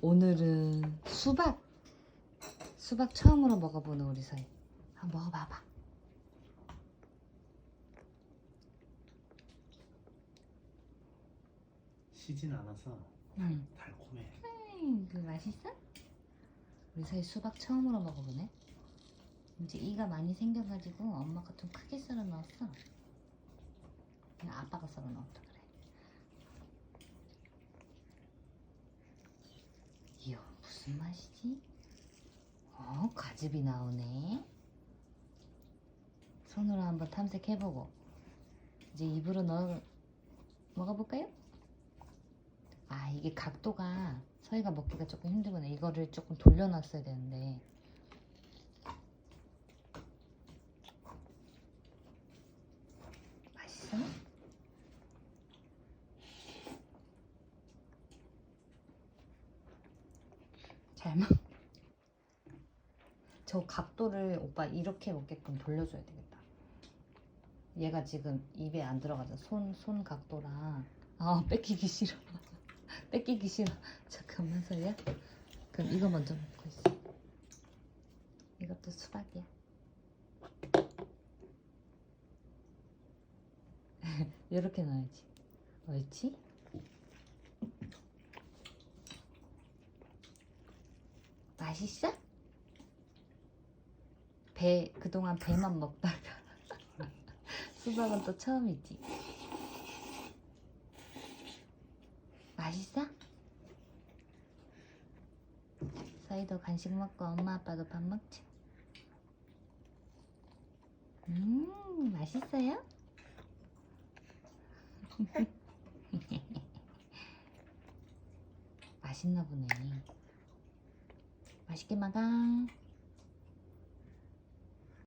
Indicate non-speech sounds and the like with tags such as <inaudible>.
오늘은 수박. 수박 처음으로 먹어보는 우리 사이. 한번 먹어봐봐. 시진 않아서 응. 달콤해. 음, 그 맛있어? 우리 사이 수박 처음으로 먹어보네. 이제 이가 많이 생겨가지고 엄마가 좀 크게 썰어 넣었어. 아빠가 썰어 넣었다 그래. 이야 무슨 맛이지? 어 과즙이 나오네. 손으로 한번 탐색해보고 이제 입으로 넣어 먹어볼까요? 아 이게 각도가 서희가 먹기가 조금 힘들구나 이거를 조금 돌려놨어야 되는데 맛있어? 잘 먹. 저 각도를 오빠 이렇게 먹게끔 돌려줘야 되겠다. 얘가 지금 입에 안 들어가잖아. 손, 손 각도랑. 아, <laughs> 뺏기기 싫어. <laughs> 뺏기기 싫어. 잠깐만, 서야. 그럼 이거 먼저 먹고 있어. 이것도 수박이야. <laughs> 이렇게 넣어야지. 옳지? 맛있어? 배, 그동안 배만 먹다가 <laughs> 수박은 또 처음이지. 맛있어? 서희도 간식 먹고 엄마 아빠도 밥 먹지. 음, 맛있어요? <laughs> 맛있나 보네. 맛있게 먹어.